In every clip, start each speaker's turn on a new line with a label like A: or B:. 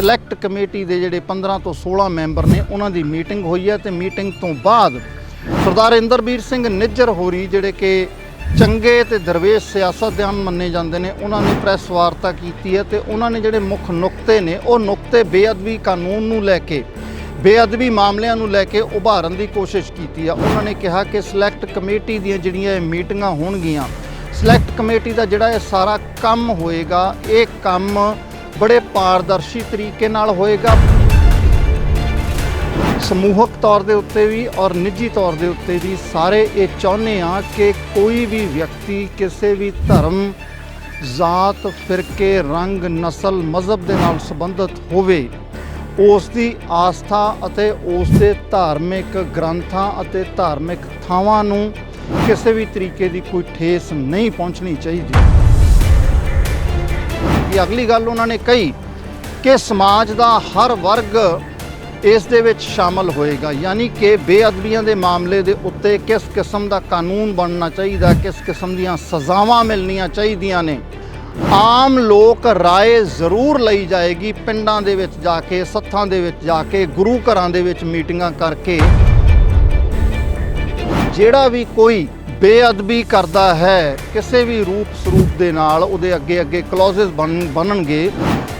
A: Select committee ਦੇ ਜਿਹੜੇ 15 ਤੋਂ 16 ਮੈਂਬਰ ਨੇ, ਉਹਨਾਂ ਦੀ ਮੀਟਿੰਗ ਹੋਈ ਹੈ ਤੇ ਮੀਟਿੰਗ ਤੋਂ ਬਾਅਦ ਸਰਦਾਰ ਇੰਦਰਬੀਰ ਸਿੰਘ ਨਿੱਜਰ ਹੋਰੀ ਜਿਹੜੇ ਕਿ ਚੰਗੇ ਤੇ ਦਰਵੇਸ਼ ਸਿਆਸਤਦਾਨ ਮੰਨੇ ਜਾਂਦੇ ਨੇ, ਉਹਨਾਂ ਨੇ ਪ੍ਰੈਸ ਵਾਰਤਾ ਕੀਤੀ ਹੈ ਤੇ ਉਹਨਾਂ ਨੇ ਜਿਹੜੇ ਮੁੱਖ ਨੁਕਤੇ ਨੇ, ਉਹ ਨੁਕਤੇ ਬੇਅਦਬੀ ਕਾਨੂੰਨ ਨੂੰ ਲੈ ਕੇ, ਬੇਅਦਬੀ ਮਾਮਲਿਆਂ ਨੂੰ ਲੈ ਕੇ ਉਭਾਰਨ ਦੀ ਕੋਸ਼ਿਸ਼ ਕੀਤੀ ਆ। ਉਹਨਾਂ ਨੇ ਕਿਹਾ ਕਿ ਸਿਲੈਕਟ ਕਮੇਟੀ ਦੀਆਂ ਜਿਹੜੀਆਂ ਇਹ ਮੀਟਿੰਗਾਂ ਹੋਣਗੀਆਂ ਸਿਲੈਕਟ ਕਮੇਟੀ ਦਾ ਜਿਹੜਾ ਇਹ ਸਾਰਾ ਕੰਮ ਹੋਏਗਾ, ਇਹ ਕੰਮ ਬੜੇ ਪਾਰਦਰਸ਼ੀ ਤਰੀਕੇ ਨਾਲ ਹੋਏਗਾ। ਸਮੂਹਕ ਤੌਰ ਦੇ ਉੱਤੇ ਵੀ ਔਰ ਨਿੱਜੀ ਤੌਰ ਦੇ ਉੱਤੇ ਵੀ ਸਾਰੇ ਇਹ ਚਾਹੁੰਦੇ ਆ ਕਿ ਕੋਈ ਵੀ ਵਿਅਕਤੀ, ਕਿਸੇ ਵੀ ਧਰਮ, ਜ਼ਾਤ, ਫਿਰਕੇ, ਰੰਗ, ਨਸਲ, ਮਜ਼ਹਬ ਦੇ ਨਾਲ ਸੰਬੰਧਿਤ ਹੋਵੇ, ਉਸ ਦੀ ਆਸਥਾ ਅਤੇ ਉਸ ਦੇ ਧਾਰਮਿਕ ਗ੍ਰੰਥਾਂ ਅਤੇ ਧਾਰਮਿਕ ਥਾਵਾਂ ਨੂੰ ਕਿਸੇ ਵੀ ਤਰੀਕੇ ਦੀ ਕੋਈ ਠੇਸ ਨਹੀਂ ਪਹੁੰਚਣੀ ਚਾਹੀਦੀ। ਇਹ ਅਗਲੀ ਗੱਲ ਉਹਨਾਂ ਨੇ ਕਹੀ ਕਿ ਸਮਾਜ ਦਾ ਹਰ ਵਰਗ ਇਸ ਦੇ ਵਿੱਚ ਸ਼ਾਮਲ ਹੋਏਗਾ। ਯਾਨੀ ਕਿ ਬੇਅਦਬੀਆਂ ਦੇ ਮਾਮਲੇ ਦੇ ਉੱਤੇ ਕਿਸ ਕਿਸਮ ਦਾ ਕਾਨੂੰਨ ਬਣਨਾ ਚਾਹੀਦਾ, ਕਿਸ ਕਿਸਮ ਦੀਆਂ ਸਜ਼ਾਵਾਂ ਮਿਲਣੀਆਂ ਚਾਹੀਦੀਆਂ ਨੇ, ਆਮ ਲੋਕ ਰਾਏ ਜ਼ਰੂਰ ਲਈ ਜਾਏਗੀ ਪਿੰਡਾਂ ਦੇ ਵਿੱਚ ਜਾ ਕੇ, ਸੱਥਾਂ ਦੇ ਵਿੱਚ ਜਾ ਕੇ, ਗੁਰੂ ਘਰਾਂ ਦੇ ਵਿੱਚ ਮੀਟਿੰਗਾਂ ਕਰਕੇ। ਜਿਹੜਾ ਵੀ ਕੋਈ ਬੇਅਦਬੀ ਕਰਦਾ ਹੈ। ਕਿਸੇ ਵੀ ਰੂਪ ਸਰੂਪ ਦੇ ਨਾਲ ਉਹਦੇ ਅੱਗੇ ਅੱਗੇ ਕਲੌਜ਼ਸ ਬਣ, ਬਣਨਗੇ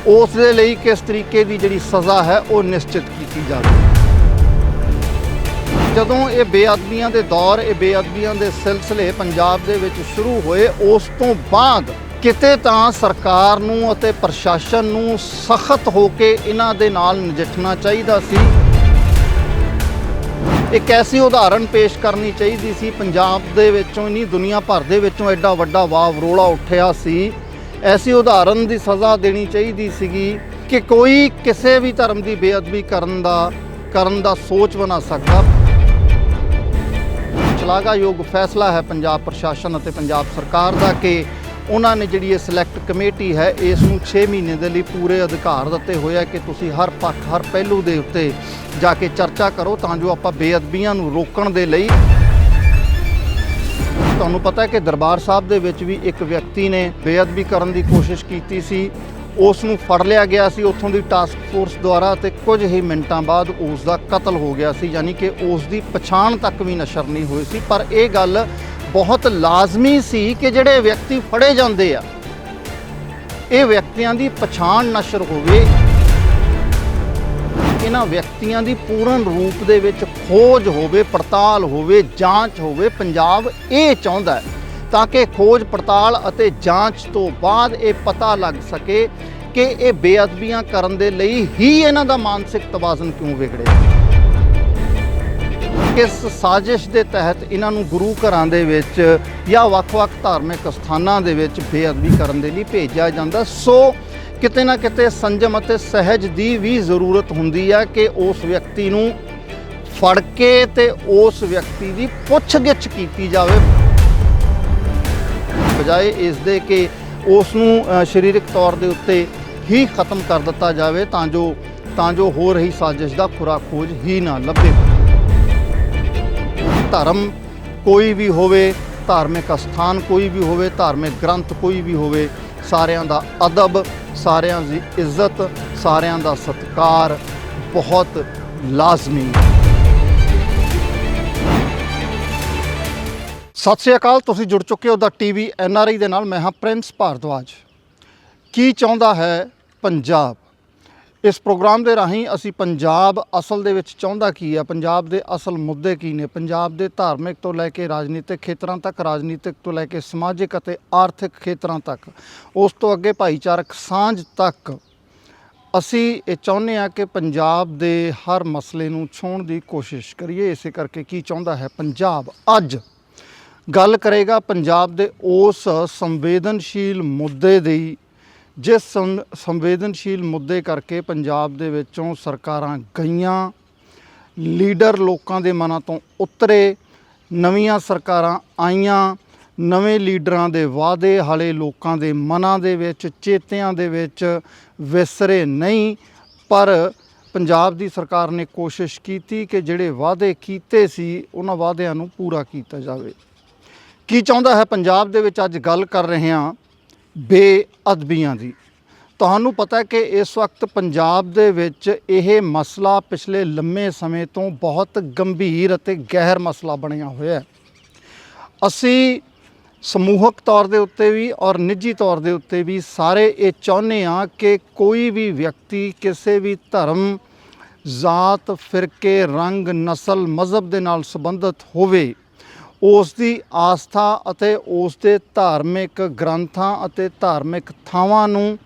A: ਉਸ ਦੇ ਲਈ ਕਿਸ ਤਰੀਕੇ ਦੀ ਜਿਹੜੀ ਸਜ਼ਾ ਹੈ, ਉਹ ਨਿਸ਼ਚਿਤ ਕੀਤੀ ਜਾਵੇ। ਜਦੋਂ ਇਹ ਬੇਅਦਬੀਆਂ ਦੇ ਦੌਰ, ਇਹ ਬੇਅਦਬੀਆਂ ਦੇ ਸਿਲਸਿਲੇ ਪੰਜਾਬ ਦੇ ਵਿੱਚ ਸ਼ੁਰੂ ਹੋਏ, ਉਸ ਤੋਂ ਬਾਅਦ ਕਿਤੇ ਤਾਂ ਸਰਕਾਰ ਨੂੰ ਅਤੇ ਪ੍ਰਸ਼ਾਸਨ ਨੂੰ ਸਖਤ ਹੋ ਕੇ ਇਹਨਾਂ ਦੇ ਨਾਲ ਨਜਿੱਠਣਾ ਚਾਹੀਦਾ ਸੀ। ਇੱਕ ਐਸੀ ਉਦਾਹਰਣ ਪੇਸ਼ ਕਰਨੀ ਚਾਹੀਦੀ ਸੀ, ਪੰਜਾਬ ਦੇ ਵਿੱਚੋਂ ਨਹੀਂ ਦੁਨੀਆ ਭਰ ਦੇ ਵਿੱਚੋਂ ਐਡਾ ਵੱਡਾ ਵਾਵ ਰੋਲਾ ਉੱਠਿਆ ਸੀ। ਐਸੀ ਉਦਾਹਰਣ ਦੀ ਸਜ਼ਾ ਦੇਣੀ ਚਾਹੀਦੀ ਸੀਗੀ ਕਿ ਕੋਈ ਕਿਸੇ ਵੀ ਧਰਮ ਦੀ ਬੇਅਦਬੀ ਕਰਨ ਦਾ ਕਰਨ ਦਾ ਸੋਚ ਬਣਾ ਸਕਦਾ। ਸ਼ਲਾਘਾਯੋਗ ਫੈਸਲਾ ਹੈ ਪੰਜਾਬ ਪ੍ਰਸ਼ਾਸਨ ਅਤੇ ਪੰਜਾਬ ਸਰਕਾਰ ਦਾ ਕਿ ਉਹਨਾਂ ਨੇ ਜਿਹੜੀ ਇਹ ਸਿਲੈਕਟ ਕਮੇਟੀ ਹੈ, ਇਸ ਨੂੰ 6 ਮਹੀਨੇ ਦੇ ਲਈ ਪੂਰੇ ਅਧਿਕਾਰ ਦਿੱਤੇ ਹੋਏ ਆ ਕਿ ਤੁਸੀਂ ਹਰ ਪੱਖ, ਹਰ ਪਹਿਲੂ ਦੇ ਉੱਤੇ ਜਾ ਕੇ ਚਰਚਾ ਕਰੋ ਤਾਂ ਜੋ ਆਪਾਂ ਬੇਅਦਬੀਆਂ ਨੂੰ ਰੋਕਣ ਦੇ ਲਈ। ਤੁਹਾਨੂੰ ਪਤਾ ਹੈ ਕਿ ਦਰਬਾਰ ਸਾਹਿਬ ਦੇ ਵਿੱਚ ਵੀ ਇੱਕ ਵਿਅਕਤੀ ਨੇ ਬੇਅਦਬੀ ਕਰਨ ਦੀ ਕੋਸ਼ਿਸ਼ ਕੀਤੀ ਸੀ। ਉਸ ਨੂੰ ਫੜ ਲਿਆ ਗਿਆ ਸੀ ਉੱਥੋਂ ਦੀ ਟਾਸਕ ਫੋਰਸ ਦੁਆਰਾ ਤੇ ਕੁਝ ਹੀ ਮਿੰਟਾਂ ਬਾਅਦ ਉਸ ਦਾ ਕਤਲ ਹੋ ਗਿਆ ਸੀ, ਯਾਨੀ ਕਿ ਉਸ ਦੀ ਪਛਾਣ ਤੱਕ ਵੀ ਨਸ਼ਰ ਨਹੀਂ ਹੋਈ ਸੀ। ਪਰ ਇਹ ਗੱਲ ਬਹੁਤ ਲਾਜ਼ਮੀ ਸੀ ਕਿ ਜਿਹੜੇ ਵਿਅਕਤੀ ਫੜੇ ਜਾਂਦੇ ਆ, ਇਹ ਵਿਅਕਤੀਆਂ ਦੀ ਪਛਾਣ ਨਸ਼ਰ ਹੋਵੇ। ਇਹਨਾਂ ਵਿਅਕਤੀਆਂ ਦੀ ਪੂਰਨ ਰੂਪ ਦੇ ਵਿੱਚ ਖੋਜ ਹੋਵੇ, ਪੜਤਾਲ ਹੋਵੇ, ਜਾਂਚ ਹੋਵੇ, ਪੰਜਾਬ ਇਹ ਚਾਹੁੰਦਾ ਹੈ ਤਾਂ ਕਿ ਖੋਜ, ਪੜਤਾਲ ਅਤੇ ਜਾਂਚ ਤੋਂ ਬਾਅਦ ਇਹ ਪਤਾ ਲੱਗ ਸਕੇ ਕਿ ਇਹ ਬੇਅਦਬੀਆਂ ਕਰਨ ਦੇ ਲਈ ਹੀ ਇਹਨਾਂ ਦਾ ਮਾਨਸਿਕ ਤਵਾਜ਼ਨ ਕਿਉਂ ਵਿਗੜਿਆ। ਕਿਸ ਸਾਜ਼ਿਸ਼ ਦੇ ਤਹਿਤ ਇਹਨਾਂ ਨੂੰ ਗੁਰੂ ਘਰਾਂ ਦੇ ਵਿੱਚ ਜਾਂ ਵੱਖ-ਵੱਖ ਧਾਰਮਿਕ ਸਥਾਨਾਂ ਦੇ ਵਿੱਚ ਬੇਅਦਬੀ ਕਰਨ ਦੇ ਲਈ ਭੇਜਿਆ ਜਾਂਦਾ। ਸੋ ਕਿਤੇ ਨਾ ਕਿਤੇ ਸੰਜਮ ਅਤੇ ਸਹਿਜ ਦੀ ਵੀ ਜ਼ਰੂਰਤ ਹੁੰਦੀ ਹੈ ਕਿ ਉਸ ਵਿਅਕਤੀ ਨੂੰ ਫੜ ਕੇ ਤੇ ਉਸ ਵਿਅਕਤੀ ਦੀ ਪੁੱਛਗਿੱਛ ਕੀਤੀ ਜਾਵੇ। ਬਜਾਏ ਇਸ ਦੇ ਕਿ ਉਸ ਨੂੰ ਸਰੀਰਕ ਤੌਰ ਦੇ ਉੱਤੇ ਹੀ ਖਤਮ ਕਰ ਦਿੱਤਾ ਜਾਵੇ ਤਾਂ ਜੋ ਤਾਂ ਜੋ ਹੋ ਰਹੀ ਸਾਜ਼ਿਸ਼ ਦਾ ਖੁਰਾ ਖੋਜ ਹੀ ਨਾ ਲੱਭੇ। ਧਰਮ ਕੋਈ ਵੀ ਹੋਵੇ, ਧਾਰਮਿਕ ਅਸਥਾਨ ਕੋਈ ਵੀ ਹੋਵੇ, ਧਾਰਮਿਕ ਗ੍ਰੰਥ ਕੋਈ ਵੀ ਹੋਵੇ, ਸਾਰਿਆਂ ਦਾ ਅਦਬ, ਸਾਰਿਆਂ ਦੀ ਇੱਜ਼ਤ, ਸਾਰਿਆਂ ਦਾ ਸਤਿਕਾਰ ਬਹੁਤ ਲਾਜ਼ਮੀ। ਸਤਿ ਸ਼੍ਰੀ ਅਕਾਲ, ਤੁਸੀਂ ਜੁੜ ਚੁੱਕੇ ਹੋ ਦਾ ਟੀਵੀ ਆਈ ਦੇ ਨਾਲ। ਮੈਂ ਹਾਂ ਪ੍ਰਿੰਸ ਭਾਰਦਵਾਜ। ਕੀ ਚਾਹੁੰਦਾ ਹੈ ਪੰਜਾਬ? ਇਸ ਪ੍ਰੋਗਰਾਮ ਦੇ ਰਾਹੀਂ ਅਸੀਂ ਪੰਜਾਬ ਅਸਲ ਦੇ ਵਿੱਚ ਚਾਹੁੰਦਾ ਕੀ ਹੈ ਪੰਜਾਬ ਦੇ ਅਸਲ ਮੁੱਦੇ ਕੀ ਨੇ? ਪੰਜਾਬ ਦੇ ਧਾਰਮਿਕ ਤੋਂ ਲੈ ਕੇ ਰਾਜਨੀਤਿਕ ਖੇਤਰਾਂ ਤੱਕ, ਰਾਜਨੀਤਿਕ ਤੋਂ ਲੈ ਕੇ ਸਮਾਜਿਕ ਅਤੇ ਆਰਥਿਕ ਖੇਤਰਾਂ ਤੱਕ, ਉਸ ਤੋਂ ਅੱਗੇ ਭਾਈਚਾਰਕ ਸਾਂਝ ਤੱਕ ਅਸੀਂ ਇਹ ਚਾਹੁੰਦੇ ਹਾਂ ਕਿ ਪੰਜਾਬ ਦੇ ਹਰ ਮਸਲੇ ਨੂੰ ਛੋਣ ਦੀ ਕੋਸ਼ਿਸ਼ ਕਰੀਏ। ਇਸੇ ਕਰਕੇ ਕੀ ਚਾਹੁੰਦਾ ਹੈ? ਪੰਜਾਬ ਅੱਜ ਗੱਲ ਕਰੇਗਾ ਪੰਜਾਬ ਦੇ ਉਸ ਸੰਵੇਦਨਸ਼ੀਲ ਮੁੱਦੇ ਦੀ ਜਿਸ ਸੰਵੇਦਨਸ਼ੀਲ ਮੁੱਦੇ ਕਰਕੇ ਪੰਜਾਬ ਦੇ ਵਿੱਚੋਂ ਸਰਕਾਰਾਂ ਗਈਆਂ, ਲੀਡਰ ਲੋਕਾਂ ਦੇ ਮਨਾਂ ਤੋਂ ਉਤਰੇ, ਨਵੀਆਂ ਸਰਕਾਰਾਂ ਆਈਆਂ, ਨਵੇਂ ਲੀਡਰਾਂ ਦੇ ਵਾਅਦੇ ਹਾਲੇ ਲੋਕਾਂ ਦੇ ਮਨਾਂ ਦੇ ਵਿੱਚ, ਚੇਤਿਆਂ ਦੇ ਵਿੱਚ ਵਿਸਰੇ ਨਹੀਂ, ਪਰ ਪੰਜਾਬ ਦੀ ਸਰਕਾਰ ਨੇ ਕੋਸ਼ਿਸ਼ ਕੀਤੀ ਕਿ ਜਿਹੜੇ ਵਾਅਦੇ ਕੀਤੇ ਸੀ, ਉਹਨਾਂ ਵਾਅਦਿਆਂ ਨੂੰ ਪੂਰਾ ਕੀਤਾ ਜਾਵੇ। ਕੀ ਚਾਹੁੰਦਾ ਹੈ ਪੰਜਾਬ ਦੇ ਵਿੱਚ ਅੱਜ ਗੱਲ ਕਰ ਰਹੇ ਹਾਂ? ਬੇਅਦਬੀਆਂ ਦੀ। ਤੁਹਾਨੂੰ ਪਤਾ ਕਿ ਇਸ ਵਕਤ ਪੰਜਾਬ ਦੇ ਵਿੱਚ ਇਹ ਮਸਲਾ ਪਿਛਲੇ ਲੰਮੇ ਸਮੇਂ ਤੋਂ ਬਹੁਤ ਗੰਭੀਰ ਅਤੇ ਗਹਿਰ ਮਸਲਾ ਬਣਿਆ ਹੋਇਆ ਹੈ। ਅਸੀਂ ਸਮੂਹਕ ਤੌਰ ਦੇ ਉੱਤੇ ਵੀ ਔਰ ਨਿੱਜੀ ਤੌਰ ਦੇ ਉੱਤੇ ਵੀ ਸਾਰੇ ਇਹ ਚਾਹੁੰਦੇ ਆ ਕਿ ਕੋਈ ਵੀ ਵਿਅਕਤੀ, ਕਿਸੇ ਵੀ ਧਰਮ, ਜ਼ਾਤ, ਫਿਰਕੇ, ਰੰਗ, ਨਸਲ, ਮਜ਼ਹਬ ਦੇ ਨਾਲ ਸੰਬੰਧਿਤ ਹੋਵੇ। ਉਸ ਦੀ ਆਸਥਾ ਅਤੇ ਉਸ ਦੇ ਧਾਰਮਿਕ ਗ੍ਰੰਥਾਂ ਅਤੇ ਧਾਰਮਿਕ ਥਾਵਾਂ ਨੂੰ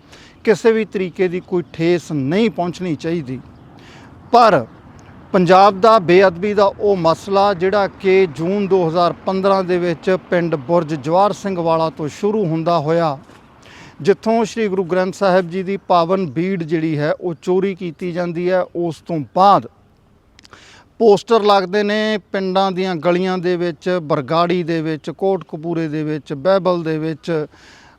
A: ਕਿਸੇ ਵੀ ਤਰੀਕੇ ਦੀ ਕੋਈ ਠੇਸ ਨਹੀਂ ਪਹੁੰਚਣੀ ਚਾਹੀਦੀ। ਪਰ ਪੰਜਾਬ ਦਾ ਬੇਅਦਬੀ ਦਾ ਉਹ ਮਸਲਾ ਜਿਹੜਾ ਕਿ ਜੂਨ 2015 ਦੇ ਵਿੱਚ ਪਿੰਡ ਬੁਰਜ ਜਵਾਰ ਸਿੰਘ ਵਾਲਾ ਤੋਂ ਸ਼ੁਰੂ ਹੁੰਦਾ ਹੋਇਆ, ਜਿੱਥੋਂ ਸ੍ਰੀ ਗੁਰੂ ਗ੍ਰੰਥ ਸਾਹਿਬ ਜੀ ਦੀ ਪਾਵਨ ਬੀੜ ਜਿਹੜੀ ਹੈ ਉਹ ਚੋਰੀ ਕੀਤੀ ਜਾਂਦੀ ਹੈ, ਉਸ ਤੋਂ ਬਾਅਦ ਪੋਸਟਰ ਲੱਗਦੇ ਨੇ ਪਿੰਡਾਂ ਦੀਆਂ ਗਲੀਆਂ ਦੇ ਵਿੱਚ, ਬਰਗਾੜੀ ਦੇ ਵਿੱਚ, ਕੋਟਕਪੂਰੇ ਦੇ ਵਿੱਚ, ਬਹਿਬਲ ਦੇ ਵਿੱਚ।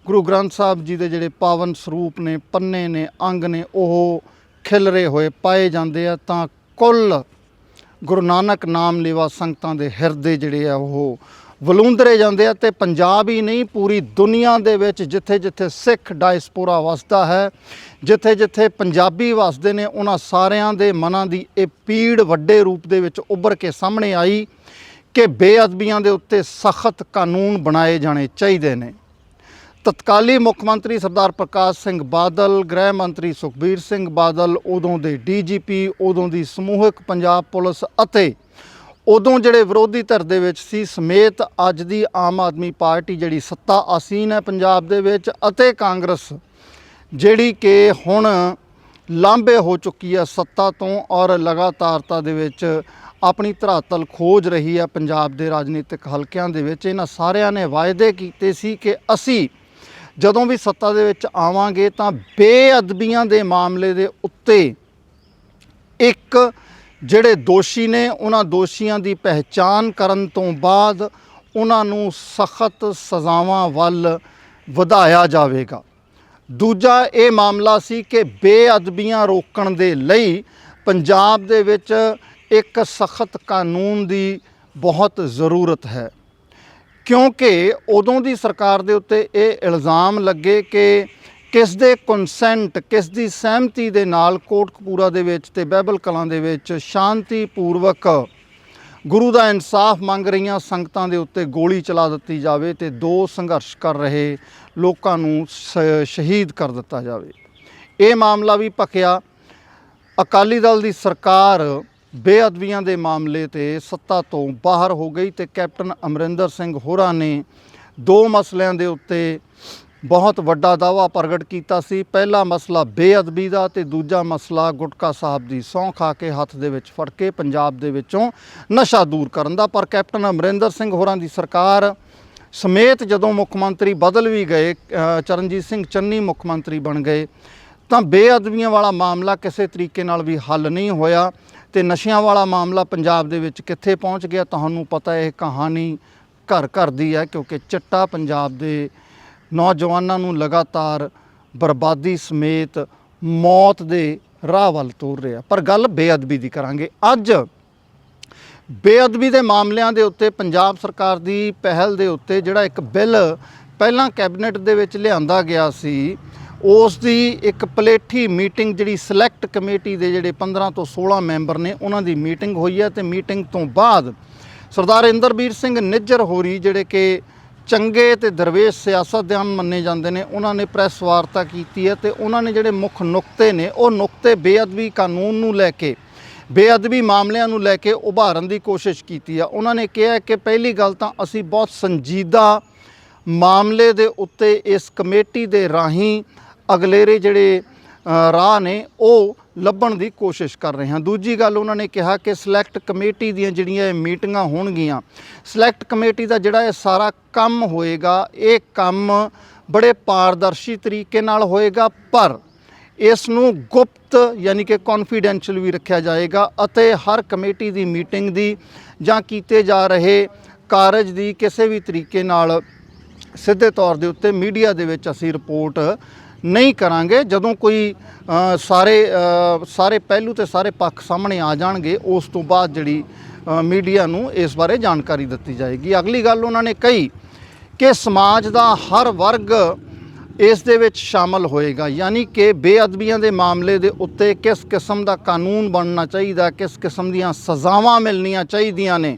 A: ਗੁਰੂ ਗ੍ਰੰਥ ਸਾਹਿਬ ਜੀ ਦੇ ਜਿਹੜੇ ਪਾਵਨ ਸਰੂਪ ਨੇ, ਪੰਨੇ ਨੇ, ਅੰਗ ਨੇ, ਉਹ ਖਿਲਰੇ ਹੋਏ, ਪਾਏ ਜਾਂਦੇ ਆ। ਤਾਂ ਕੁੱਲ ਗੁਰੂ ਨਾਨਕ ਨਾਮ ਲੇਵਾ ਸੰਗਤਾਂ ਦੇ ਹਿਰਦੇ ਜਿਹੜੇ ਆ, ਉਹ ਵਲੂੰਦਰੇ ਜਾਂਦੇ ਆ ਤੇ ਪੰਜਾਬ ਹੀ ਨਹੀਂ, ਪੂਰੀ ਦੁਨੀਆ ਦੇ ਵਿੱਚ ਜਿੱਥੇ ਜਿੱਥੇ ਸਿੱਖ ਡਾਇਸਪੋਰਾ ਵਸਦਾ ਹੈ ਜਿੱਥੇ ਜਿੱਥੇ ਪੰਜਾਬੀ ਵਸਦੇ ਨੇ, ਉਹਨਾਂ ਸਾਰਿਆਂ ਦੇ ਮਨਾਂ ਦੀ ਇਹ ਪੀੜ ਵੱਡੇ ਰੂਪ ਦੇ ਵਿੱਚ ਉੱਭਰ ਕੇ ਸਾਹਮਣੇ ਆਈ ਕਿ ਬੇਅਦਬੀਆਂ ਦੇ ਉੱਤੇ ਸਖਤ ਕਾਨੂੰਨ ਬਣਾਏ ਜਾਣੇ ਚਾਹੀਦੇ ਨੇ। ਤਤਕਾਲੀ ਮੁੱਖ ਮੰਤਰੀ ਸਰਦਾਰ ਪ੍ਰਕਾਸ਼ ਸਿੰਘ ਬਾਦਲ, ਗ੍ਰਹਿ ਮੰਤਰੀ ਸੁਖਬੀਰ ਸਿੰਘ ਬਾਦਲ, ਉਦੋਂ ਦੇ ਡੀਜੀਪੀ ਉਦੋਂ ਦੀ ਸਮੂਹਿਕ ਪੰਜਾਬ ਪੁਲਿਸ ਅਤੇ ਉਦੋਂ ਜਿਹੜੇ ਵਿਰੋਧੀ ਧਿਰ ਦੇ ਵਿੱਚ ਸੀ ਸਮੇਤ ਅੱਜ ਦੀ ਆਮ ਆਦਮੀ ਪਾਰਟੀ ਜਿਹੜੀ ਸੱਤਾ ਆਸੀਨ ਹੈ ਪੰਜਾਬ ਦੇ ਵਿੱਚ ਅਤੇ ਕਾਂਗਰਸ, ਜਿਹੜੀ ਕਿ ਹੁਣ ਲਾਂਭੇ ਹੋ ਚੁੱਕੀ ਹੈ ਸੱਤਾ ਤੋਂ ਔਰ ਲਗਾਤਾਰਤਾ ਦੇ ਵਿੱਚ ਆਪਣੀ ਧਰਾਤਲ ਖੋਜ ਰਹੀ ਹੈ ਪੰਜਾਬ ਦੇ ਰਾਜਨੀਤਿਕ ਹਲਕਿਆਂ ਦੇ ਵਿੱਚ। ਇਹਨਾਂ ਸਾਰਿਆਂ ਨੇ ਵਾਅਦੇ ਕੀਤੇ ਸੀ ਕਿ ਅਸੀਂ ਜਦੋਂ ਵੀ ਸੱਤਾ ਦੇ ਵਿੱਚ ਆਵਾਂਗੇ ਤਾਂ ਬੇਅਦਬੀਆਂ ਦੇ ਮਾਮਲੇ ਦੇ ਉੱਤੇ ਇੱਕ ਜਿਹੜੇ ਦੋਸ਼ੀ ਨੇ, ਉਹਨਾਂ ਦੋਸ਼ੀਆਂ ਦੀ ਪਹਿਚਾਨ ਕਰਨ ਤੋਂ ਬਾਅਦ ਉਹਨਾਂ ਨੂੰ ਸਖਤ ਸਜ਼ਾਵਾਂ ਵੱਲ ਵਧਾਇਆ ਜਾਵੇਗਾ। ਦੂਜਾ ਇਹ ਮਾਮਲਾ ਸੀ ਕਿ ਬੇਅਦਬੀਆਂ ਰੋਕਣ ਦੇ ਲਈ ਪੰਜਾਬ ਦੇ ਵਿੱਚ ਇੱਕ ਸਖਤ ਕਾਨੂੰਨ ਦੀ ਬਹੁਤ ਜ਼ਰੂਰਤ ਹੈ। ਕਿਉਂਕਿ ਉਦੋਂ ਦੀ ਸਰਕਾਰ ਦੇ ਉੱਤੇ ਇਹ ਇਲਜ਼ਾਮ ਲੱਗੇ ਕਿ ਕਿਸ ਦੇ ਕੰਸੈਂਟ ਕਿਸ ਦੀ ਸਹਿਮਤੀ ਦੇ ਨਾਲ ਕੋਟਕਪੂਰਾ ਦੇ ਵਿੱਚ ਤੇ ਬਹਿਬਲ ਕਲਾਂ ਦੇ ਵਿੱਚ ਸ਼ਾਂਤੀ ਪੂਰਵਕ ਗੁਰੂ ਦਾ ਇਨਸਾਫ ਮੰਗ ਰਹੀਆਂ ਸੰਗਤਾਂ ਦੇ ਉੱਤੇ ਗੋਲੀ ਚਲਾ ਦਿੱਤੀ ਜਾਵੇ ਤੇ ਦੋ ਸੰਘਰਸ਼ ਕਰ ਰਹੇ ਲੋਕਾਂ ਨੂੰ ਸ਼ਹੀਦ ਕਰ ਦਿੱਤਾ ਜਾਵੇ। ਇਹ ਮਾਮਲਾ ਵੀ ਭਖਿਆ। ਅਕਾਲੀ ਦਲ ਦੀ ਸਰਕਾਰ ਬੇਅਦਬੀਆਂ ਦੇ ਮਾਮਲੇ ਤੇ ਸੱਤਾ ਤੋਂ ਬਾਹਰ ਹੋ ਗਈ ਤੇ ਕੈਪਟਨ ਅਮਰਿੰਦਰ ਸਿੰਘ ਹੋਰਾਂ ਨੇ ਦੋ ਮਸਲਿਆਂ ਦੇ ਉੱਤੇ ਬਹੁਤ ਵੱਡਾ ਦਾਅਵਾ ਪ੍ਰਗਟ ਕੀਤਾ ਸੀ। ਪਹਿਲਾ ਮਸਲਾ ਬੇਅਦਬੀ ਦਾ ਤੇ ਦੂਜਾ ਮਸਲਾ ਗੁਟਕਾ ਸਾਹਿਬ ਦੀ ਸਹੁੰ ਖਾ ਕੇ ਹੱਥ ਦੇ ਵਿੱਚ ਫੜ ਕੇ ਪੰਜਾਬ ਦੇ ਵਿੱਚੋਂ ਨਸ਼ਾ ਦੂਰ ਕਰਨ ਦਾ। ਪਰ ਕੈਪਟਨ ਅਮਰਿੰਦਰ ਸਿੰਘ ਹੋਰਾਂ ਦੀ ਸਰਕਾਰ ਸਮੇਤ ਜਦੋਂ ਮੁੱਖ ਮੰਤਰੀ ਬਦਲ ਵੀ ਗਏ ਚਰਨਜੀਤ ਸਿੰਘ ਚੰਨੀ ਮੁੱਖ ਮੰਤਰੀ ਬਣ ਗਏ, ਤਾਂ ਬੇਅਦਬੀਆਂ ਵਾਲਾ ਮਾਮਲਾ ਕਿਸੇ ਤਰੀਕੇ ਨਾਲ ਵੀ ਹੱਲ ਨਹੀਂ ਹੋਇਆ ਤੇ ਨਸ਼ਿਆਂ ਵਾਲਾ ਮਾਮਲਾ ਪੰਜਾਬ ਦੇ ਵਿੱਚ ਕਿੱਥੇ ਪਹੁੰਚ ਗਿਆ, ਤੁਹਾਨੂੰ ਪਤਾ ਇਹ ਕਹਾਣੀ ਘਰ ਘਰ ਦੀ ਹੈ ਕਿਉਂਕਿ ਚਿੱਟਾ ਪੰਜਾਬ ਦੇ ਨੌਜਵਾਨਾਂ ਨੂੰ ਲਗਾਤਾਰ ਬਰਬਾਦੀ ਸਮੇਤ ਮੌਤ ਦੇ ਰਾਹ ਵੱਲ ਤੋਰ ਰਿਹਾ। ਪਰ ਗੱਲ ਬੇਅਦਬੀ ਦੀ ਕਰਾਂਗੇ। ਅੱਜ ਬੇਅਦਬੀ ਦੇ ਮਾਮਲਿਆਂ ਦੇ ਉੱਤੇ ਪੰਜਾਬ ਸਰਕਾਰ ਦੀ ਪਹਿਲ ਦੇ ਉੱਤੇ ਜਿਹੜਾ ਇੱਕ ਬਿੱਲ ਪਹਿਲਾਂ ਕੈਬਨਿਟ ਦੇ ਵਿੱਚ ਲਿਆਂਦਾ ਗਿਆ ਸੀ, ਉਸ ਦੀ ਇੱਕ ਪਲੇਠੀ ਮੀਟਿੰਗ ਜਿਹੜੀ ਸਿਲੈਕਟ ਕਮੇਟੀ ਦੇ ਜਿਹੜੇ 15 ਤੋਂ 16 ਮੈਂਬਰ ਨੇ, ਉਹਨਾਂ ਦੀ ਮੀਟਿੰਗ ਹੋਈ ਹੈ ਤੇ ਮੀਟਿੰਗ ਤੋਂ ਬਾਅਦ ਸਰਦਾਰ ਇੰਦਰਬੀਰ ਸਿੰਘ ਨਿੱਜਰ ਹੋਰੀ ਜਿਹੜੇ ਕਿ ਚੰਗੇ ਤੇ ਦਰਵੇਸ਼ ਸਿਆਸਤਦਾਨ ਮੰਨੇ ਜਾਂਦੇ ਨੇ। ਉਹਨਾਂ ਨੇ ਪ੍ਰੈਸ ਵਾਰਤਾ ਕੀਤੀ ਹੈ ਤੇ ਉਹਨਾਂ ਨੇ ਜਿਹੜੇ ਮੁੱਖ ਨੁਕਤੇ ਨੇ, ਉਹ ਨੁਕਤੇ ਬੇਅਦਬੀ ਕਾਨੂੰਨ ਨੂੰ ਲੈ ਕੇ, ਬੇਅਦਬੀ ਮਾਮਲਿਆਂ ਨੂੰ ਲੈ ਕੇ ਉਭਾਰਨ ਦੀ ਕੋਸ਼ਿਸ਼ ਕੀਤੀ ਆ। ਉਹਨਾਂ ਨੇ ਕਿਹਾ ਕਿ ਪਹਿਲੀ ਗੱਲ ਤਾਂ ਅਸੀਂ ਬਹੁਤ ਸੰਜੀਦਾ ਮਾਮਲੇ ਦੇ ਉੱਤੇ ਇਸ ਕਮੇਟੀ ਦੇ ਰਾਹੀਂ ਅਗਲੇਰੇ ਜਿਹੜੇ ਰਾਹ ਨੇ, ਉਹ ਲੱਭਣ ਦੀ ਕੋਸ਼ਿਸ਼ ਕਰ ਰਹੇ ਹਾਂ। ਦੂਜੀ ਗੱਲ ਉਹਨਾਂ ਨੇ ਕਿਹਾ ਕਿ ਸਿਲੈਕਟ ਕਮੇਟੀ ਦੀਆਂ ਜਿਹੜੀਆਂ ਇਹ ਮੀਟਿੰਗਾਂ ਹੋਣਗੀਆਂ ਸਿਲੈਕਟ ਕਮੇਟੀ ਦਾ ਜਿਹੜਾ ਇਹ ਸਾਰਾ ਕੰਮ ਹੋਏਗਾ, ਇਹ ਕੰਮ ਬੜੇ ਪਾਰਦਰਸ਼ੀ ਤਰੀਕੇ ਨਾਲ ਹੋਏਗਾ, ਪਰ ਇਸ ਨੂੰ ਗੁਪਤ ਯਾਨੀ ਕਿ ਕੌਨਫੀਡੈਂਸ਼ੀਅਲ ਵੀ ਰੱਖਿਆ ਜਾਏਗਾ ਅਤੇ ਹਰ ਕਮੇਟੀ ਦੀ ਮੀਟਿੰਗ ਦੀ ਜਾਂ ਕੀਤੇ ਜਾ ਰਹੇ ਕਾਰਜ ਦੀ ਕਿਸੇ ਵੀ ਤਰੀਕੇ ਨਾਲ ਸਿੱਧੇ ਤੌਰ ਦੇ ਉੱਤੇ ਮੀਡੀਆ ਦੇ ਵਿੱਚ ਅਸੀਂ ਰਿਪੋਰਟ ਨਹੀਂ ਕਰਾਂਗੇ। ਜਦੋਂ ਕੋਈ ਸਾਰੇ ਸਾਰੇ ਪਹਿਲੂ ਤੇ ਸਾਰੇ ਪੱਖ ਸਾਹਮਣੇ ਆ ਜਾਣਗੇ, ਉਸ ਤੋਂ ਬਾਅਦ ਜਿਹੜੀ ਮੀਡੀਆ ਨੂੰ ਇਸ ਬਾਰੇ ਜਾਣਕਾਰੀ ਦਿੱਤੀ ਜਾਏਗੀ। ਅਗਲੀ ਗੱਲ ਉਹਨਾਂ ਨੇ ਕਹੀ ਕਿ ਸਮਾਜ ਦਾ ਹਰ ਵਰਗ ਇਸ ਦੇ ਵਿੱਚ ਸ਼ਾਮਲ ਹੋਏਗਾ। ਯਾਨੀ ਕਿ ਬੇਅਦਬੀਆਂ ਦੇ ਮਾਮਲੇ ਦੇ ਉੱਤੇ ਕਿਸ ਕਿਸਮ ਦਾ ਕਾਨੂੰਨ ਬਣਨਾ ਚਾਹੀਦਾ, ਕਿਸ ਕਿਸਮ ਦੀਆਂ ਸਜ਼ਾਵਾਂ ਮਿਲਣੀਆਂ ਚਾਹੀਦੀਆਂ ਨੇ,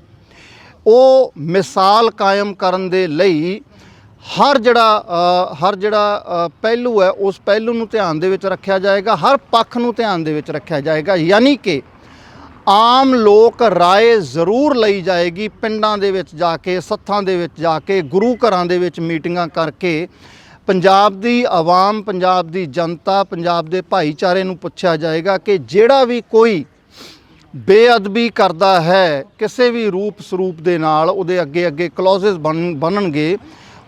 A: ਉਹ ਮਿਸਾਲ ਕਾਇਮ ਕਰਨ ਦੇ ਲਈ ਹਰ ਜਿਹੜਾ ਹਰ ਜਿਹੜਾ ਪਹਿਲੂ ਹੈ, ਉਸ ਪਹਿਲੂ ਨੂੰ ਧਿਆਨ ਦੇ ਵਿੱਚ ਰੱਖਿਆ ਜਾਏਗਾ, ਹਰ ਪੱਖ ਨੂੰ ਧਿਆਨ ਦੇ ਵਿੱਚ ਰੱਖਿਆ ਜਾਏਗਾ। ਯਾਨੀ ਕਿ ਆਮ ਲੋਕ ਰਾਏ ਜ਼ਰੂਰ ਲਈ ਜਾਏਗੀ ਪਿੰਡਾਂ ਦੇ ਵਿੱਚ ਜਾ ਕੇ, ਸੱਥਾਂ ਦੇ ਵਿੱਚ ਜਾ ਕੇ, ਗੁਰੂ ਘਰਾਂ ਦੇ ਵਿੱਚ ਮੀਟਿੰਗਾਂ ਕਰਕੇ। ਪੰਜਾਬ ਦੀ ਆਵਾਮ, ਪੰਜਾਬ ਦੀ ਜਨਤਾ, ਪੰਜਾਬ ਦੇ ਭਾਈਚਾਰੇ ਨੂੰ ਪੁੱਛਿਆ ਜਾਏਗਾ ਕਿ ਜਿਹੜਾ ਵੀ ਕੋਈ ਬੇਅਦਬੀ ਕਰਦਾ ਹੈ, ਕਿਸੇ ਵੀ ਰੂਪ ਸਰੂਪ ਦੇ ਨਾਲ ਉਹਦੇ ਅੱਗੇ ਅੱਗੇ ਕਲੌਜ਼ਸ ਬਣ, ਬਣਨਗੇ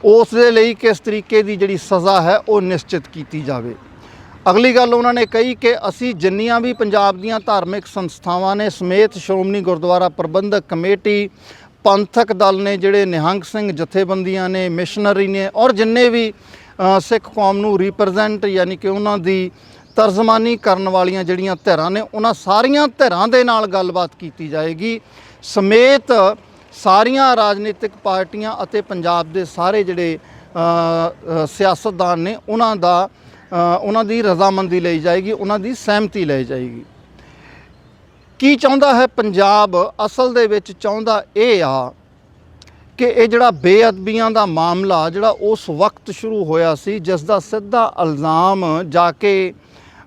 A: ਉਸ ਦੇ ਲਈ ਕਿਸ ਤਰੀਕੇ ਦੀ ਜਿਹੜੀ ਸਜ਼ਾ ਹੈ ਉਹ ਨਿਸ਼ਚਿਤ ਕੀਤੀ ਜਾਵੇ। ਅਗਲੀ ਗੱਲ ਉਹਨਾਂ ਨੇ ਕਹੀ ਕਿ ਅਸੀਂ ਜਿੰਨੀਆਂ ਵੀ ਪੰਜਾਬ ਦੀਆਂ ਧਾਰਮਿਕ ਸੰਸਥਾਵਾਂ ਨੇ ਸਮੇਤ ਸ਼੍ਰੋਮਣੀ ਗੁਰਦੁਆਰਾ ਪ੍ਰਬੰਧਕ ਕਮੇਟੀ, ਪੰਥਕ ਦਲ ਨੇ ਜਿਹੜੇ ਨਿਹੰਗ ਸਿੰਘ ਜਥੇਬੰਦੀਆਂ ਨੇ, ਮਿਸ਼ਨਰੀ ਨੇ ਔਰ ਜਿੰਨੇ ਵੀ ਸਿੱਖ ਕੌਮ ਨੂੰ ਰਿਪਰੈਜ਼ੈਂਟ ਯਾਨੀ ਕਿ ਉਹਨਾਂ ਦੀ ਤਰਜਮਾਨੀ ਕਰਨ ਵਾਲੀਆਂ ਜਿਹੜੀਆਂ ਧਿਰਾਂ ਨੇ, ਉਹਨਾਂ ਸਾਰੀਆਂ ਧਿਰਾਂ ਦੇ ਨਾਲ ਗੱਲਬਾਤ ਕੀਤੀ ਜਾਏਗੀ। ਸਮੇਤ ਸਾਰੀਆਂ ਰਾਜਨੀਤਿਕ ਪਾਰਟੀਆਂ ਅਤੇ ਪੰਜਾਬ ਦੇ ਸਾਰੇ ਜਿਹੜੇ ਸਿਆਸਤਦਾਨ ਨੇ ਉਹਨਾਂ ਦਾ ਉਹਨਾਂ ਦੀ ਰਜ਼ਾਮੰਦੀ ਲਈ ਜਾਏਗੀ, ਉਹਨਾਂ ਦੀ ਸਹਿਮਤੀ ਲਈ ਜਾਏਗੀ। ਕੀ ਚਾਹੁੰਦਾ ਹੈ ਪੰਜਾਬ? ਅਸਲ ਦੇ ਵਿੱਚ ਚਾਹੁੰਦਾ ਇਹ ਆ ਕਿ ਇਹ ਜਿਹੜਾ ਬੇਅਦਬੀਆਂ ਦਾ ਮਾਮਲਾ, ਜਿਹੜਾ ਉਸ ਵਕਤ ਸ਼ੁਰੂ ਹੋਇਆ ਸੀ, ਜਿਸ ਦਾ ਸਿੱਧਾ ਇਲਜ਼ਾਮ ਜਾ ਕੇ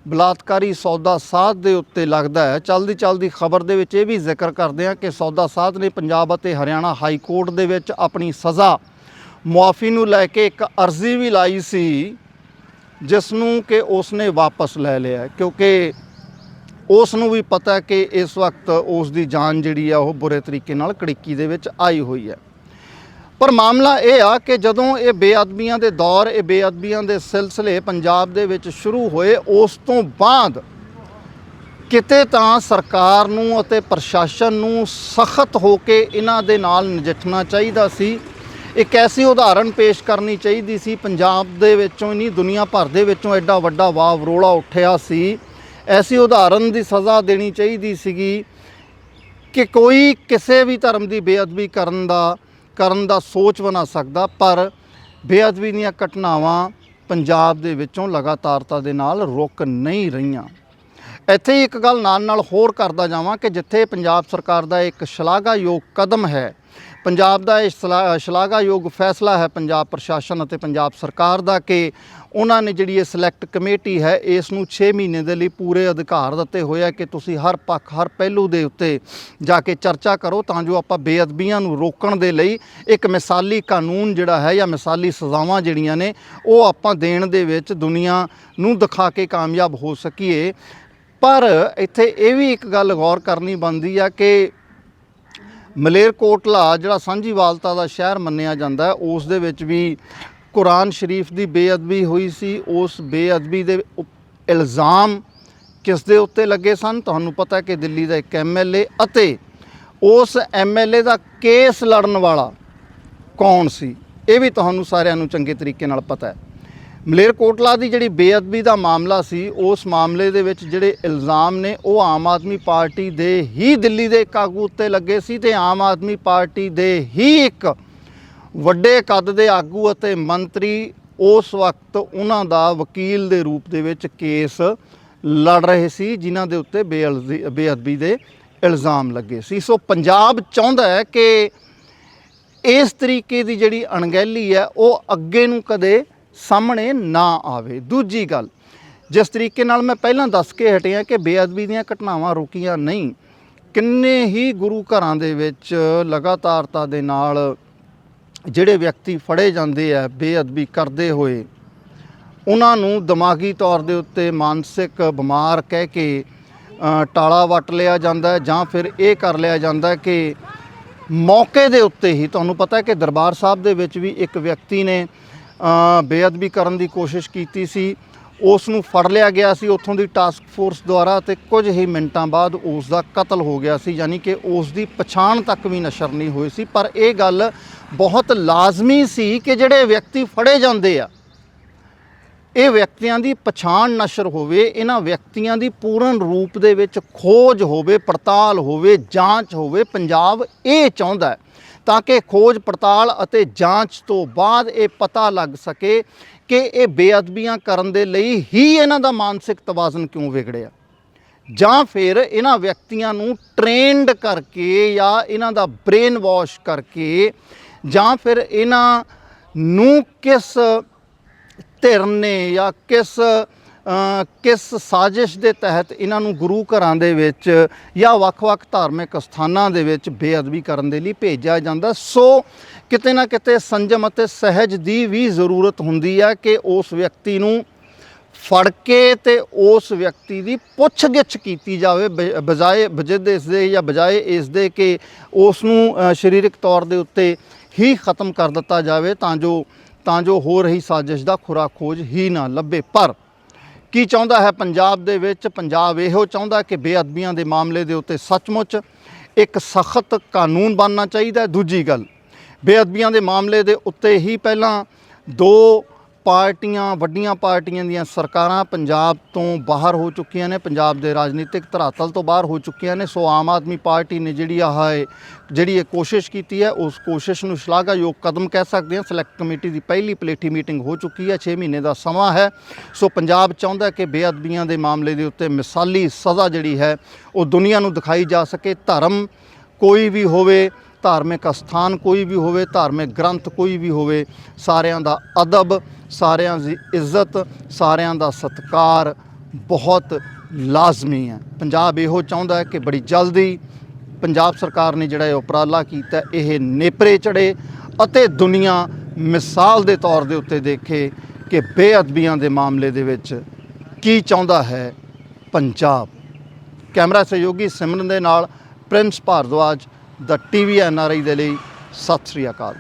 A: ਬਲਾਤਕਾਰੀ ਸੌਦਾ ਸਾਧ ਦੇ ਉੱਤੇ ਲੱਗਦਾ ਹੈ। ਚਲਦੀ ਚਲਦੀ ਖਬਰ ਦੇ ਵਿੱਚ ਇਹ ਵੀ ਜ਼ਿਕਰ ਕਰਦੇ ਹਾਂ ਕਿ ਸੌਦਾ ਸਾਧ ਨੇ ਪੰਜਾਬ ਅਤੇ ਹਰਿਆਣਾ ਹਾਈ ਕੋਰਟ ਦੇ ਵਿੱਚ ਆਪਣੀ ਸਜ਼ਾ ਮੁਆਫੀ ਨੂੰ ਲੈ ਕੇ ਇੱਕ ਅਰਜ਼ੀ ਵੀ ਲਾਈ ਸੀ, ਜਿਸ ਨੂੰ ਕਿ ਉਸ ਨੇ ਵਾਪਸ ਲੈ ਲਿਆ ਕਿਉਂਕਿ ਉਸ ਨੂੰ ਵੀ ਪਤਾ ਕਿ ਇਸ ਵਕਤ ਉਸ ਦੀ ਜਾਨ ਜਿਹੜੀ ਆ ਉਹ ਬੁਰੇ ਤਰੀਕੇ ਨਾਲ ਕੜਿੱਕੀ ਦੇ ਵਿੱਚ ਆਈ ਹੋਈ ਹੈ। ਪਰ ਮਾਮਲਾ ਇਹ ਆ ਕਿ ਜਦੋਂ ਇਹ ਬੇਅਦਬੀਆਂ ਦੇ ਦੌਰ, ਇਹ ਬੇਅਦਬੀਆਂ ਦੇ ਸਿਲਸਿਲੇ ਪੰਜਾਬ ਦੇ ਵਿੱਚ ਸ਼ੁਰੂ ਹੋਏ, ਉਸ ਤੋਂ ਬਾਅਦ ਕਿਤੇ ਤਾਂ ਸਰਕਾਰ ਨੂੰ ਅਤੇ ਪ੍ਰਸ਼ਾਸਨ ਨੂੰ ਸਖਤ ਹੋ ਕੇ ਇਹਨਾਂ ਦੇ ਨਾਲ ਨਜਿੱਠਣਾ ਚਾਹੀਦਾ ਸੀ। ਇੱਕ ਐਸੀ ਉਦਾਹਰਣ ਪੇਸ਼ ਕਰਨੀ ਚਾਹੀਦੀ ਸੀ, ਪੰਜਾਬ ਦੇ ਵਿੱਚੋਂ ਹੀ ਨਹੀਂ, ਦੁਨੀਆ ਭਰ ਦੇ ਵਿੱਚੋਂ ਐਡਾ ਵੱਡਾ ਵਾਵ ਰੋਲਾ ਉੱਠਿਆ ਸੀ। ਐਸੀ ਉਦਾਹਰਣ ਦੀ ਸਜ਼ਾ ਦੇਣੀ ਚਾਹੀਦੀ ਸੀਗੀ ਕਿ ਕੋਈ ਕਿਸੇ ਵੀ ਧਰਮ ਦੀ ਬੇਅਦਬੀ ਕਰਨ ਦਾ ਕਰਨ ਦਾ ਸੋਚ ਬਣਾ ਸਕਦਾ, ਪਰ ਬੇਅਦਬੀ ਦੀਆਂ ਘਟਨਾਵਾਂ ਪੰਜਾਬ ਦੇ ਵਿੱਚੋਂ ਲਗਾਤਾਰਤਾ ਦੇ ਨਾਲ ਰੁਕ ਨਹੀਂ ਰਹੀਆਂ। ਇੱਥੇ ਹੀ ਇੱਕ ਗੱਲ ਨਾਲ ਨਾਲ ਹੋਰ ਕਰਦਾ ਜਾਵਾਂ ਕਿ ਜਿੱਥੇ ਪੰਜਾਬ ਸਰਕਾਰ ਦਾ ਇੱਕ ਸ਼ਲਾਘਾਯੋਗ ਕਦਮ ਹੈ ਪੰਜਾਬ ਦਾ ਇਹ ਸ਼ਲਾ- ਸ਼ਲਾਘਾਯੋਗ ਫੈਸਲਾ ਹੈ ਪੰਜਾਬ ਪ੍ਰਸ਼ਾਸਨ ਅਤੇ ਪੰਜਾਬ ਸਰਕਾਰ ਦਾ ਕਿ ਉਹਨਾਂ ਨੇ ਜਿਹੜੀ ਇਹ ਸਿਲੈਕਟ ਕਮੇਟੀ ਹੈ, ਇਸ ਨੂੰ 6 ਮਹੀਨੇ ਦੇ ਲਈ ਪੂਰੇ ਅਧਿਕਾਰ ਦਿੱਤੇ ਹੋਏ ਆ ਕਿ ਤੁਸੀਂ ਹਰ ਪੱਖ, ਹਰ ਪਹਿਲੂ ਦੇ ਉੱਤੇ ਜਾ ਕੇ ਚਰਚਾ ਕਰੋ ਤਾਂ ਜੋ ਆਪਾਂ ਬੇਅਦਬੀਆਂ ਨੂੰ ਰੋਕਣ ਦੇ ਲਈ ਇੱਕ ਮਿਸਾਲੀ ਕਾਨੂੰਨ ਜਿਹੜਾ ਹੈ ਜਾਂ ਮਿਸਾਲੀ ਸਜ਼ਾਵਾਂ ਜਿਹੜੀਆਂ ਨੇ, ਉਹ ਆਪਾਂ ਦੇਣ ਦੇ ਵਿੱਚ ਦੁਨੀਆ ਨੂੰ ਦਿਖਾ ਕੇ ਕਾਮਯਾਬ ਹੋ ਸਕੀਏ। ਪਰ ਇੱਥੇ ਇਹ ਵੀ ਇੱਕ ਗੱਲ ਗੌਰ ਕਰਨੀ ਬਣਦੀ ਆ ਕਿ ਮਲੇਰਕੋਟਲਾ, ਜਿਹੜਾ ਸਾਂਝੀਵਾਲਤਾ ਦਾ ਸ਼ਹਿਰ ਮੰਨਿਆ ਜਾਂਦਾ ਹੈ, ਉਸ ਦੇ ਵਿੱਚ ਵੀ ਕੁਰਾਨ ਸ਼ਰੀਫ ਦੀ ਬੇਅਦਬੀ ਹੋਈ ਸੀ। ਉਸ ਬੇਅਦਬੀ ਦੇ ਉਪ- ਇਲਜ਼ਾਮ ਕਿਸ ਦੇ ਉੱਤੇ ਲੱਗੇ ਸਨ? ਤੁਹਾਨੂੰ ਪਤਾ ਹੈ ਕਿ ਦਿੱਲੀ ਦਾ ਇੱਕ ਐਮਐਲਏ ਅਤੇ ਉਸ ਐਮਐਲਏ ਦਾ ਕੇਸ ਲੜਨ ਵਾਲਾ ਕੌਣ ਸੀ? ਇਹ ਵੀ ਤੁਹਾਨੂੰ ਸਾਰਿਆਂ ਨੂੰ ਚੰਗੇ ਤਰੀਕੇ ਨਾਲ ਪਤਾ ਹੈ। ਮਲੇਰਕੋਟਲਾ ਦੀ ਜਿਹੜੀ ਬੇਅਦਬੀ ਦਾ ਮਾਮਲਾ ਸੀ, ਉਸ ਮਾਮਲੇ ਦੇ ਵਿੱਚ ਜਿਹੜੇ ਇਲਜ਼ਾਮ ਨੇ, ਉਹ ਆਮ ਆਦਮੀ ਪਾਰਟੀ ਦੇ ਹੀ ਦਿੱਲੀ ਦੇ ਇੱਕ ਆਗੂ ਉੱਤੇ ਲੱਗੇ ਸੀ ਤੇ ਆਮ ਆਦਮੀ ਪਾਰਟੀ ਦੇ ਹੀ ਇੱਕ ਵੱਡੇ ਕੱਦ ਦੇ ਆਗੂ ਅਤੇ ਮੰਤਰੀ ਉਸ ਵਕਤ ਉਹਨਾਂ ਦਾ ਵਕੀਲ ਦੇ ਰੂਪ ਦੇ ਵਿੱਚ ਕੇਸ ਲੜ ਰਹੇ ਸੀ, ਜਿਨ੍ਹਾਂ ਦੇ ਉੱਤੇ ਬੇਅਲਜ਼ੀ- ਬੇਅਦਬੀ ਦੇ ਇਲਜ਼ਾਮ ਲੱਗੇ ਸੀ। ਸੋ ਪੰਜਾਬ ਚਾਹੁੰਦਾ ਹੈ ਕਿ ਇਸ ਤਰੀਕੇ ਦੀ ਜਿਹੜੀ ਅਣਗਹਿਲੀ ਹੈ, ਉਹ ਅੱਗੇ ਨੂੰ ਕਦੇ ਸਾਹਮਣੇ ਨਾ ਆਵੇ। ਦੂਜੀ ਗੱਲ, ਜਿਸ ਤਰੀਕੇ ਨਾਲ ਮੈਂ ਪਹਿਲਾਂ ਦੱਸ ਕੇ ਹਟਿਆ ਕਿ ਬੇਅਦਬੀ ਦੀਆਂ ਘਟਨਾਵਾਂ ਰੁਕੀਆਂ ਨਹੀਂ, ਕਿੰਨੇ ਹੀ ਗੁਰੂ ਘਰਾਂ ਦੇ ਵਿੱਚ ਲਗਾਤਾਰਤਾ ਦੇ ਨਾਲ ਜਿਹੜੇ ਵਿਅਕਤੀ ਫੜੇ ਜਾਂਦੇ ਆ, ਬੇਅਦਬੀ ਕਰਦੇ ਹੋਏ, ਉਹਨਾਂ ਨੂੰ ਦਿਮਾਗੀ ਤੌਰ ਦੇ ਉੱਤੇ ਮਾਨਸਿਕ ਬਿਮਾਰ ਕਹਿ ਕੇ ਟਾਲਾ ਵੱਟ ਲਿਆ ਜਾਂਦਾ ਜਾਂ ਫਿਰ ਇਹ ਕਰ ਲਿਆ ਜਾਂਦਾ ਕਿ ਮੌਕੇ ਦੇ ਉੱਤੇ ਹੀ, ਤੁਹਾਨੂੰ ਪਤਾ ਹੈ ਕਿ ਦਰਬਾਰ ਸਾਹਿਬ ਦੇ ਵਿੱਚ ਵੀ ਇੱਕ ਵਿਅਕਤੀ ਨੇ ਬੇਅਦਬੀ ਕਰਨ ਦੀ ਕੋਸ਼ਿਸ਼ ਕੀਤੀ ਸੀ। ਉਸ ਨੂੰ ਫੜ ਲਿਆ ਗਿਆ ਸੀ ਉੱਥੋਂ ਦੀ ਟਾਸਕ ਫੋਰਸ ਦੁਆਰਾ ਤੇ ਕੁਝ ਹੀ ਮਿੰਟਾਂ ਬਾਅਦ ਉਸ ਦਾ ਕਤਲ ਹੋ ਗਿਆ ਸੀ, ਯਾਨੀ ਕਿ ਉਸ ਦੀ ਪਛਾਣ ਤੱਕ ਵੀ ਨਸ਼ਰ ਨਹੀਂ ਹੋਈ ਸੀ। ਪਰ ਇਹ ਗੱਲ ਬਹੁਤ ਲਾਜ਼ਮੀ ਸੀ ਕਿ ਜਿਹੜੇ ਵਿਅਕਤੀ ਫੜੇ ਜਾਂਦੇ ਆ, ਇਹ ਵਿਅਕਤੀਆਂ ਦੀ ਪਛਾਣ ਨਸ਼ਰ ਹੋਵੇ, ਇਹਨਾਂ ਵਿਅਕਤੀਆਂ ਦੀ ਪੂਰਨ ਰੂਪ ਦੇ ਵਿੱਚ ਖੋਜ ਹੋਵੇ, ਪੜਤਾਲ ਹੋਵੇ, ਜਾਂਚ ਹੋਵੇ, ਪੰਜਾਬ ਇਹ ਚਾਹੁੰਦਾ ਹੈ ਤਾਂ ਕਿ ਖੋਜ ਪੜਤਾਲ ਅਤੇ ਜਾਂਚ ਤੋਂ ਬਾਅਦ ਇਹ ਪਤਾ ਲੱਗ ਸਕੇ ਕਿ ਇਹ ਬੇਅਦਬੀਆਂ ਕਰਨ ਦੇ ਲਈ ਹੀ ਇਹਨਾਂ ਦਾ ਮਾਨਸਿਕ ਤਵਾਜ਼ਨ ਕਿਉਂ ਵਿਗੜਿਆ। ਜਾਂ ਫਿਰ ਇਹਨਾਂ ਵਿਅਕਤੀਆਂ ਨੂੰ ਟ੍ਰੇਨਡ ਕਰਕੇ ਜਾਂ ਇਹਨਾਂ ਦਾ ਬ੍ਰੇਨ ਵਾਸ਼ ਕਰਕੇ ਜਾਂ ਫਿਰ ਇਹਨਾਂ ਨੂੰ ਕਿਸ ਧਿਰ ਨੇ ਜਾਂ ਕਿਸ ਕਿਸ ਸਾਜ਼ਿਸ਼ ਦੇ ਤਹਿਤ ਇਹਨਾਂ ਨੂੰ ਗੁਰੂ ਘਰਾਂ ਦੇ ਵਿੱਚ ਜਾਂ ਵੱਖ-ਵੱਖ ਧਾਰਮਿਕ ਸਥਾਨਾਂ ਦੇ ਵਿੱਚ ਬੇਅਦਬੀ ਕਰਨ ਦੇ ਲਈ ਭੇਜਿਆ ਜਾਂਦਾ। ਸੋ ਕਿਤੇ ਨਾ ਕਿਤੇ ਸੰਜਮ ਅਤੇ ਸਹਿਜ ਦੀ ਵੀ ਜ਼ਰੂਰਤ ਹੁੰਦੀ ਹੈ ਕਿ ਉਸ ਵਿਅਕਤੀ ਨੂੰ ਫੜ ਕੇ ਤੇ ਉਸ ਵਿਅਕਤੀ ਦੀ ਪੁੱਛਗਿੱਛ ਕੀਤੀ ਜਾਵੇ ਬ- ਬਜਾਏ ਬਜਿਦ ਇਸ ਦੇ ਜਾਂ ਬਜਾਏ ਇਸ ਦੇ ਕਿ ਉਸ ਨੂੰ ਅ, ਸਰੀਰਕ ਤੌਰ ਦੇ ਉੱਤੇ ਹੀ ਖਤਮ ਕਰ ਦਿੱਤਾ ਜਾਵੇ ਤਾਂ ਜੋ ਤਾਂ ਜੋ ਹੋ ਰਹੀ ਸਾਜ਼ਿਸ਼ ਦਾ ਖੁਰਾ ਖੋਜ ਹੀ ਨਾ ਲੱਭੇ। ਪਰ ਕੀ ਚਾਹੁੰਦਾ ਹੈ ਪੰਜਾਬ ਦੇ ਵਿੱਚ? ਪੰਜਾਬ ਇਹੋ ਚਾਹੁੰਦਾ ਕਿ ਬੇਅਦਬੀਆਂ ਦੇ ਮਾਮਲੇ ਦੇ ਉੱਤੇ ਸੱਚਮੁੱਚ ਇੱਕ ਸਖਤ ਕਾਨੂੰਨ ਬਣਨਾ ਚਾਹੀਦਾ ਦੂਜੀ ਗੱਲ, ਬੇਅਦਬੀਆਂ ਦੇ ਮਾਮਲੇ ਦੇ ਉੱਤੇ ਹੀ ਪਹਿਲਾਂ ਦੋ ਪਾਰਟੀਆਂ, ਵੱਡੀਆਂ ਪਾਰਟੀਆਂ ਦੀਆਂ ਸਰਕਾਰਾਂ ਪੰਜਾਬ ਤੋਂ ਬਾਹਰ ਹੋ ਚੁੱਕੀਆਂ ਨੇ, ਪੰਜਾਬ ਦੇ ਰਾਜਨੀਤਿਕ ਧਰਾਤਲ ਤੋਂ ਬਾਹਰ ਹੋ ਚੁੱਕੀਆਂ ਨੇ, ਸੋ ਆਮ ਆਦਮੀ ਪਾਰਟੀ ਨੇ ਜਿਹੜੀ ਆਹ ਜਿਹੜੀ ਇਹ ਕੋਸ਼ਿਸ਼ ਕੀਤੀ ਹੈ, ਉਸ ਕੋਸ਼ਿਸ਼ ਨੂੰ ਸ਼ਲਾਘਾਯੋਗ ਕਦਮ ਕਹਿ ਸਕਦੇ ਹਾਂ। ਸਿਲੈਕਟ ਕਮੇਟੀ ਦੀ ਪਹਿਲੀ ਪਲੇਠੀ ਮੀਟਿੰਗ ਹੋ ਚੁੱਕੀ ਹੈ 6 ਮਹੀਨੇ ਦਾ ਸਮਾਂ ਹੈ। ਸੋ ਪੰਜਾਬ ਚਾਹੁੰਦਾ ਕਿ ਬੇਅਦਬੀਆਂ ਦੇ ਮਾਮਲੇ ਦੇ ਉੱਤੇ ਮਿਸਾਲੀ ਸਜ਼ਾ ਜਿਹੜੀ ਹੈ, ਉਹ ਦੁਨੀਆ ਨੂੰ ਦਿਖਾਈ ਜਾ ਸਕੇ। ਧਰਮ ਕੋਈ ਵੀ ਹੋਵੇ ਧਾਰਮਿਕ ਅਸਥਾਨ ਕੋਈ ਵੀ ਹੋਵੇ, ਧਾਰਮਿਕ ਗ੍ਰੰਥ ਕੋਈ ਵੀ ਹੋਵੇ, ਸਾਰਿਆਂ ਦਾ ਅਦਬ, ਸਾਰਿਆਂ ਦੀ ਇੱਜ਼ਤ, ਸਾਰਿਆਂ ਦਾ ਸਤਿਕਾਰ ਬਹੁਤ ਲਾਜ਼ਮੀ ਹੈ। ਪੰਜਾਬ ਇਹੋ ਚਾਹੁੰਦਾ ਹੈ ਕਿ ਬੜੀ ਜਲਦੀ ਪੰਜਾਬ ਸਰਕਾਰ ਨੇ ਜਿਹੜਾ ਇਹ ਉਪਰਾਲਾ ਕੀਤਾ, ਇਹ ਨੇਪਰੇ ਚੜੇ ਅਤੇ ਦੁਨੀਆ ਮਿਸਾਲ ਦੇ ਤੌਰ ਦੇ ਉੱਤੇ ਦੇਖੇ ਕਿ ਬੇਅਦਬੀਆਂ ਦੇ ਮਾਮਲੇ ਦੇ ਵਿੱਚ ਕੀ ਚਾਹੁੰਦਾ ਹੈ ਪੰਜਾਬ। ਕੈਮਰਾ ਸਹਿਯੋਗੀ ਸਿਮਰਨ ਦੇ ਨਾਲ ਪ੍ਰਿੰਸ ਭਾਰਦਵਾਜ ਦਾ ਟੀਵੀ ਐਨਆਰਆਈ ਦੇ ਲਈ ਸਤਿ ਸ੍ਰੀ ਅਕਾਲ।